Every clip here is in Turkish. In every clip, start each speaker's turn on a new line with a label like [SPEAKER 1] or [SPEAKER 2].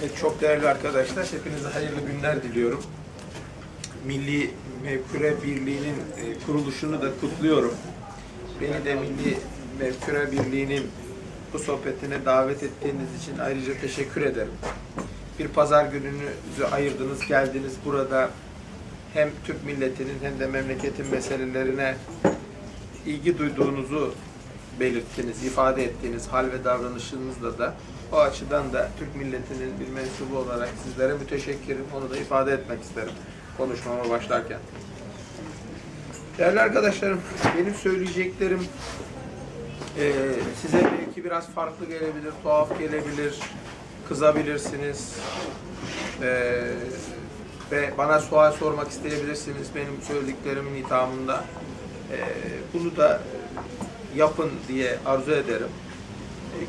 [SPEAKER 1] Evet, çok değerli arkadaşlar, hepinize hayırlı günler diliyorum. Milli Mevküre Birliği'nin e, kuruluşunu da kutluyorum. Beni de Milli Mevküre Birliği'nin bu sohbetine davet ettiğiniz için ayrıca teşekkür ederim. Bir pazar gününüzü ayırdınız, geldiniz burada hem Türk milletinin hem de memleketin meselelerine ilgi duyduğunuzu belirttiniz, ifade ettiğiniz hal ve davranışınızla da o açıdan da Türk milletinin bir mensubu olarak sizlere müteşekkirim. Onu da ifade etmek isterim konuşmama başlarken. Değerli arkadaşlarım, benim söyleyeceklerim eee, size belki biraz farklı gelebilir, tuhaf gelebilir, kızabilirsiniz. Eee, ve bana sual sormak isteyebilirsiniz benim söylediklerimin ithamında. Eee, bunu da yapın diye arzu ederim.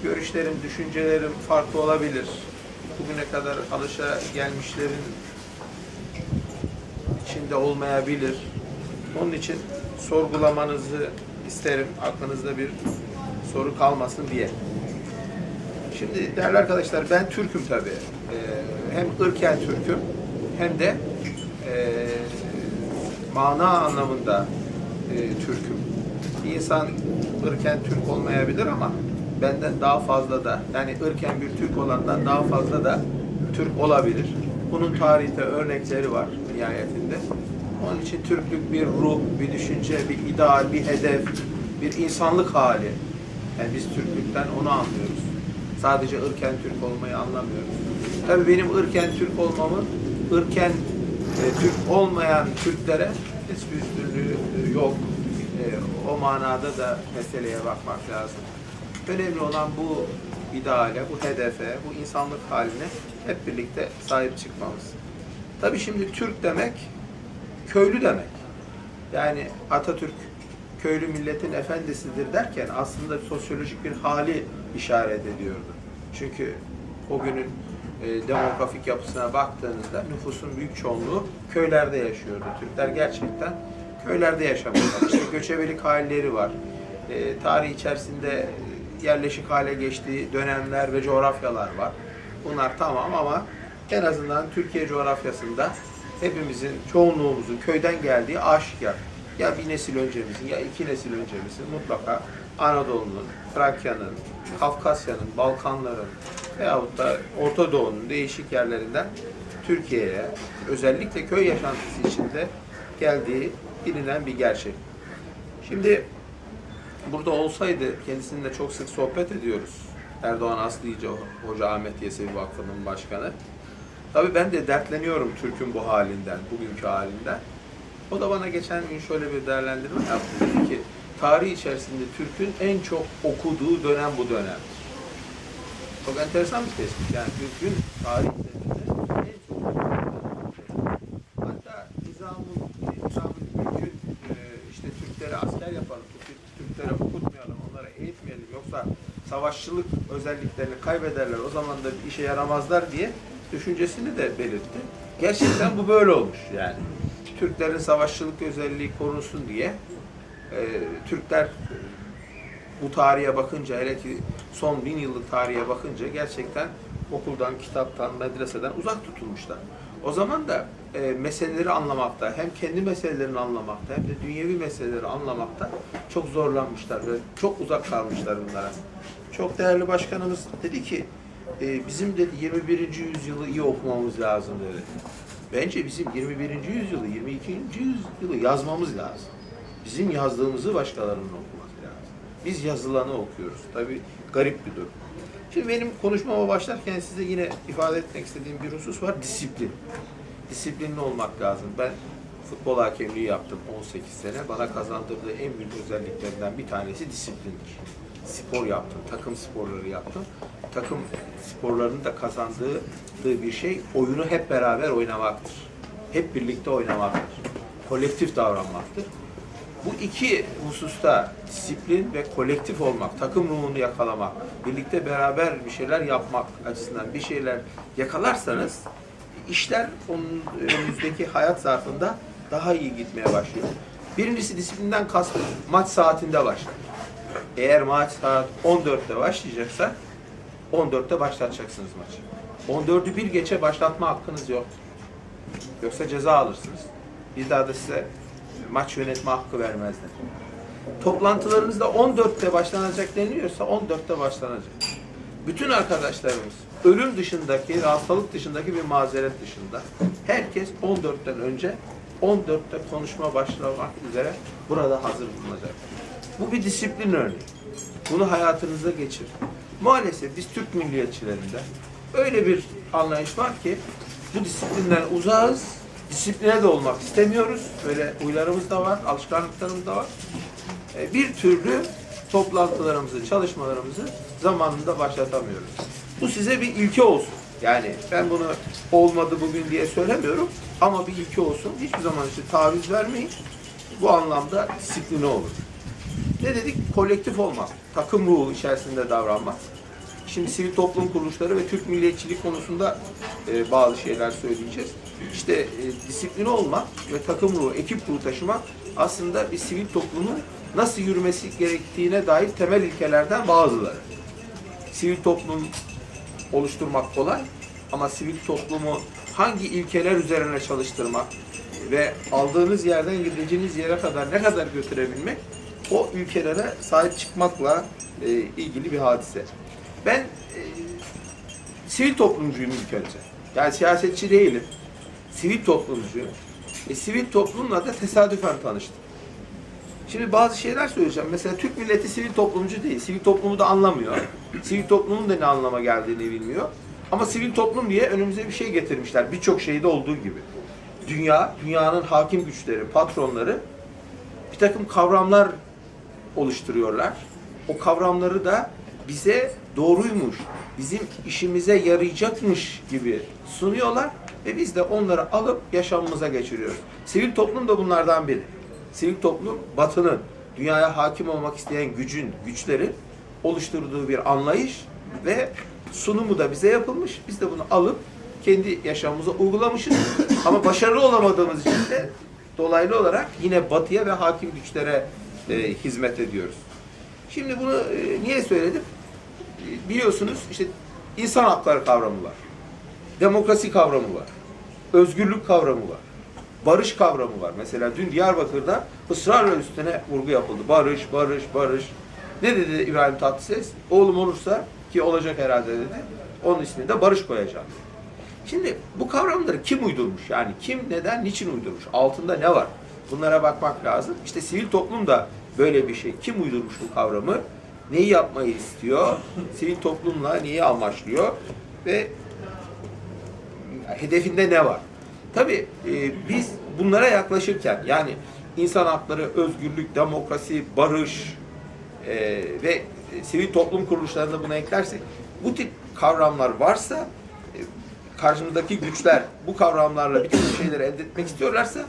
[SPEAKER 1] Görüşlerim, düşüncelerim farklı olabilir. Bugüne kadar alışa gelmişlerin içinde olmayabilir. Onun için sorgulamanızı isterim. Aklınızda bir soru kalmasın diye. Şimdi değerli arkadaşlar ben Türk'üm tabii. Ee, hem ırken Türk'üm hem de e, mana anlamında e, Türk'üm. Bir insan ırken Türk olmayabilir ama benden daha fazla da yani ırken bir Türk olandan daha fazla da Türk olabilir. Bunun tarihte örnekleri var nihayetinde. Onun için Türklük bir ruh, bir düşünce, bir ideal, bir hedef, bir insanlık hali. Yani biz Türklükten onu anlıyoruz. Sadece ırken Türk olmayı anlamıyoruz. Tabii benim ırken Türk olmamın ırken e, Türk olmayan Türklere hiçbir üstünlüğü e, yok. E, o manada da meseleye bakmak lazım. Önemli olan bu ideale, bu hedefe, bu insanlık haline hep birlikte sahip çıkmamız. Tabii şimdi Türk demek köylü demek. Yani Atatürk köylü milletin efendisidir derken aslında sosyolojik bir hali işaret ediyordu. Çünkü o günün e, demografik yapısına baktığınızda nüfusun büyük çoğunluğu köylerde yaşıyordu. Türkler gerçekten köylerde yaşamıyorlar. İşte göçebelik halleri var. E, tarih içerisinde yerleşik hale geçtiği dönemler ve coğrafyalar var. Bunlar tamam ama en azından Türkiye coğrafyasında hepimizin, çoğunluğumuzun köyden geldiği aşikar. Ya bir nesil öncemizin ya iki nesil öncemizin mutlaka Anadolu'nun, Trakya'nın, Kafkasya'nın, Balkanların veyahut da Orta Doğu'nun değişik yerlerinden Türkiye'ye özellikle köy yaşantısı içinde geldiği bilinen bir gerçek. Şimdi burada olsaydı kendisininle çok sık sohbet ediyoruz. Erdoğan Aslıcı Hoca Ahmet Yesevi Vakfı'nın başkanı. Tabii ben de dertleniyorum Türk'ün bu halinden, bugünkü halinden. O da bana geçen gün şöyle bir değerlendirme yaptı. Dedi ki, tarih içerisinde Türk'ün en çok okuduğu dönem bu dönemdir. Çok enteresan bir tespit. Yani Türk'ün tarih üzerinde. Hatta Nizam'ın, Nizam'ın Türk'ün e, işte Türklere asker yapalım, Türk- Türklere okutmayalım, onlara eğitmeyelim. Yoksa savaşçılık özelliklerini kaybederler, o zaman da bir işe yaramazlar diye düşüncesini de belirtti. Gerçekten bu böyle olmuş yani. Türklerin savaşçılık özelliği korunsun diye e, Türkler bu tarihe bakınca hele ki son bin yıllık tarihe bakınca gerçekten okuldan, kitaptan, medreseden uzak tutulmuşlar. O zaman da e, meseleleri anlamakta, hem kendi meselelerini anlamakta hem de dünyevi meseleleri anlamakta çok zorlanmışlar ve çok uzak kalmışlar bunlara. Çok değerli başkanımız dedi ki, e, bizim dedi 21. yüzyılı iyi okumamız lazım dedi. Bence bizim 21. yüzyılı, 22. yüzyılı yazmamız lazım. Bizim yazdığımızı başkalarının okuması lazım. Biz yazılanı okuyoruz. Tabii garip bir durum. Şimdi benim konuşmama başlarken size yine ifade etmek istediğim bir husus var. Disiplin. Disiplinli olmak lazım. Ben futbol hakemliği yaptım 18 sene. Bana kazandırdığı en büyük özelliklerinden bir tanesi disiplindir. Spor yaptım, takım sporları yaptım. Takım sporlarının da kazandığı bir şey oyunu hep beraber oynamaktır. Hep birlikte oynamaktır. Kolektif davranmaktır. Bu iki hususta disiplin ve kolektif olmak, takım ruhunu yakalamak, birlikte beraber bir şeyler yapmak açısından bir şeyler yakalarsanız işler onun önümüzdeki hayat zarfında daha iyi gitmeye başlıyor. Birincisi disiplinden kastım maç saatinde başlar. Eğer maç saat 14'te başlayacaksa 14'te başlatacaksınız maçı. 14'ü bir geçe başlatma hakkınız yok. Yoksa ceza alırsınız. Bir daha da size maç yönetme hakkı vermezler. Toplantılarınızda 14'te başlanacak deniliyorsa 14'te başlanacak. Bütün arkadaşlarımız ölüm dışındaki, hastalık dışındaki bir mazeret dışında herkes 14'ten önce 14'te konuşma başlamak üzere burada hazır bulunacak. Bu bir disiplin örneği. Bunu hayatınıza geçir. Maalesef biz Türk milliyetçilerinde öyle bir anlayış var ki bu disiplinden uzağız. Disipline de olmak istemiyoruz. Böyle huylarımız da var, alışkanlıklarımız da var. E, bir türlü toplantılarımızı, çalışmalarımızı zamanında başlatamıyoruz. Bu size bir ilke olsun. Yani ben bunu olmadı bugün diye söylemiyorum ama bir ilke olsun. Hiçbir zaman için taviz vermeyin. Bu anlamda disipline olur. Ne dedik? Kolektif olmak, takım ruhu içerisinde davranmak. Şimdi sivil toplum kuruluşları ve Türk milliyetçilik konusunda e, bazı şeyler söyleyeceğiz. İşte e, disipline olmak ve takım ruhu, ekip ruhu taşımak aslında bir sivil toplumun nasıl yürümesi gerektiğine dair temel ilkelerden bazıları. Sivil toplum oluşturmak kolay ama sivil toplumu hangi ilkeler üzerine çalıştırmak ve aldığınız yerden gideceğiniz yere kadar ne kadar götürebilmek o ülkelere sahip çıkmakla e, ilgili bir hadise. Ben e, sivil toplumcuyum ilk önce. Yani siyasetçi değilim. Sivil toplumcuyum. E, sivil toplumla da tesadüfen tanıştım. Şimdi bazı şeyler söyleyeceğim. Mesela Türk milleti sivil toplumcu değil. Sivil toplumu da anlamıyor. Sivil toplumun da ne anlama geldiğini bilmiyor. Ama sivil toplum diye önümüze bir şey getirmişler. Birçok şeyde olduğu gibi. Dünya, dünyanın hakim güçleri, patronları bir takım kavramlar oluşturuyorlar. O kavramları da bize doğruymuş, bizim işimize yarayacakmış gibi sunuyorlar ve biz de onları alıp yaşamımıza geçiriyoruz. Sivil toplum da bunlardan biri. Sivil toplum batının dünyaya hakim olmak isteyen gücün, güçlerin oluşturduğu bir anlayış ve sunumu da bize yapılmış. Biz de bunu alıp kendi yaşamımıza uygulamışız. Ama başarılı olamadığımız için de dolaylı olarak yine batıya ve hakim güçlere e, hizmet ediyoruz. Şimdi bunu e, niye söyledim? E, biliyorsunuz işte insan hakları kavramı var. Demokrasi kavramı var. Özgürlük kavramı var. Barış kavramı var. Mesela dün Diyarbakır'da ısrarla üstüne vurgu yapıldı. Barış, barış, barış. Ne dedi İbrahim Tatlıses? Oğlum olursa ki olacak herhalde dedi. Onun ismini de Barış koyacağım. Şimdi bu kavramları kim uydurmuş? Yani kim, neden, niçin uydurmuş? Altında ne var? Bunlara bakmak lazım. İşte sivil toplum da böyle bir şey. Kim uydurmuş bu kavramı? Neyi yapmayı istiyor? Sivil toplumla neyi amaçlıyor? Ve hedefinde ne var? Tabii e, biz bunlara yaklaşırken yani insan hakları, özgürlük, demokrasi, barış e, ve sivil toplum kuruluşlarında buna eklersek bu tip kavramlar varsa e, karşımızdaki güçler bu kavramlarla bir takım şeyleri elde etmek istiyorlarsa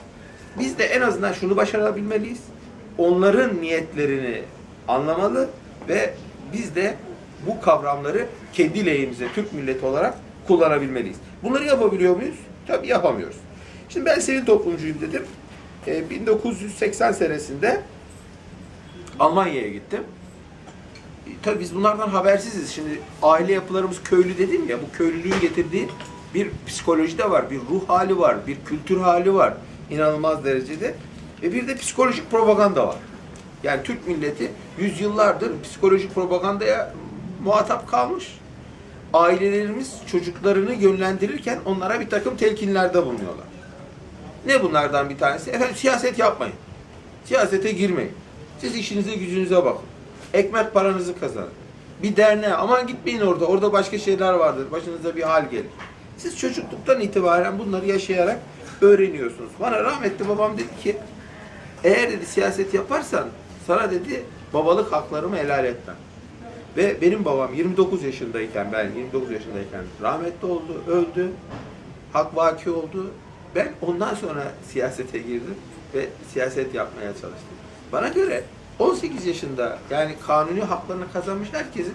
[SPEAKER 1] biz de en azından şunu başarabilmeliyiz. Onların niyetlerini anlamalı ve biz de bu kavramları kendi lehimize Türk milleti olarak kullanabilmeliyiz. Bunları yapabiliyor muyuz? Tabii yapamıyoruz. Şimdi ben sivil toplumcuyum dedim. Ee, 1980 senesinde Almanya'ya gittim. E, Tabii biz bunlardan habersiziz. Şimdi aile yapılarımız köylü dedim ya, bu köylülüğün getirdiği bir psikoloji de var, bir ruh hali var, bir kültür hali var inanılmaz derecede. Ve bir de psikolojik propaganda var. Yani Türk milleti yüzyıllardır psikolojik propagandaya muhatap kalmış. Ailelerimiz çocuklarını yönlendirirken onlara bir takım telkinlerde bulunuyorlar. Ne bunlardan bir tanesi? Efendim siyaset yapmayın. Siyasete girmeyin. Siz işinize gücünüze bakın. Ekmek paranızı kazanın. Bir derneğe aman gitmeyin orada. Orada başka şeyler vardır. Başınıza bir hal gelir. Siz çocukluktan itibaren bunları yaşayarak öğreniyorsunuz. Bana rahmetli babam dedi ki eğer dedi siyaset yaparsan sana dedi babalık haklarımı helal etmem. Ve benim babam 29 yaşındayken ben 29 yaşındayken rahmetli oldu, öldü. Hak vaki oldu. Ben ondan sonra siyasete girdim ve siyaset yapmaya çalıştım. Bana göre 18 yaşında yani kanuni haklarını kazanmış herkesin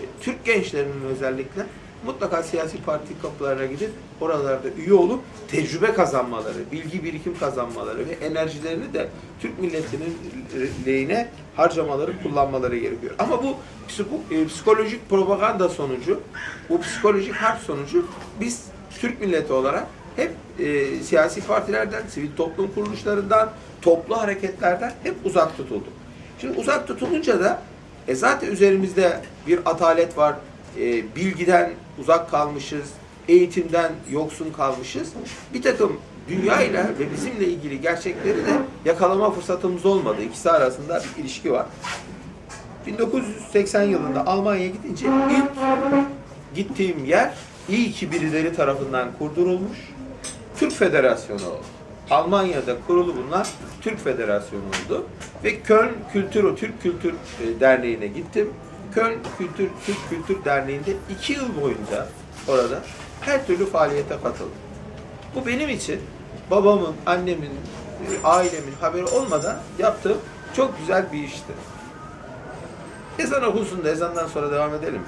[SPEAKER 1] e, Türk gençlerinin özellikle mutlaka siyasi parti kapılarına gidip oralarda üye olup tecrübe kazanmaları, bilgi birikim kazanmaları ve enerjilerini de Türk milletinin lehine harcamaları, kullanmaları gerekiyor. Ama bu e, psikolojik propaganda sonucu, bu psikolojik harp sonucu biz Türk milleti olarak hep e, siyasi partilerden, sivil toplum kuruluşlarından, toplu hareketlerden hep uzak tutulduk. Şimdi uzak tutulunca da e, zaten üzerimizde bir atalet var, e, bilgiden uzak kalmışız, eğitimden yoksun kalmışız. Bir takım dünyayla ve bizimle ilgili gerçekleri de yakalama fırsatımız olmadı. İkisi arasında bir ilişki var. 1980 yılında Almanya'ya gidince ilk gittiğim yer iyi ki birileri tarafından kurdurulmuş Türk Federasyonu oldu. Almanya'da kurulu bulunan Türk Federasyonu oldu. Ve Köln Kültür, Türk Kültür e, Derneği'ne gittim. Köln Kültür, Türk Kültür Derneği'nde iki yıl boyunca orada her türlü faaliyete katıldım. Bu benim için babamın, annemin, e, ailemin haberi olmadan yaptığım çok güzel bir işti. Ezan okunsun da ezandan sonra devam edelim.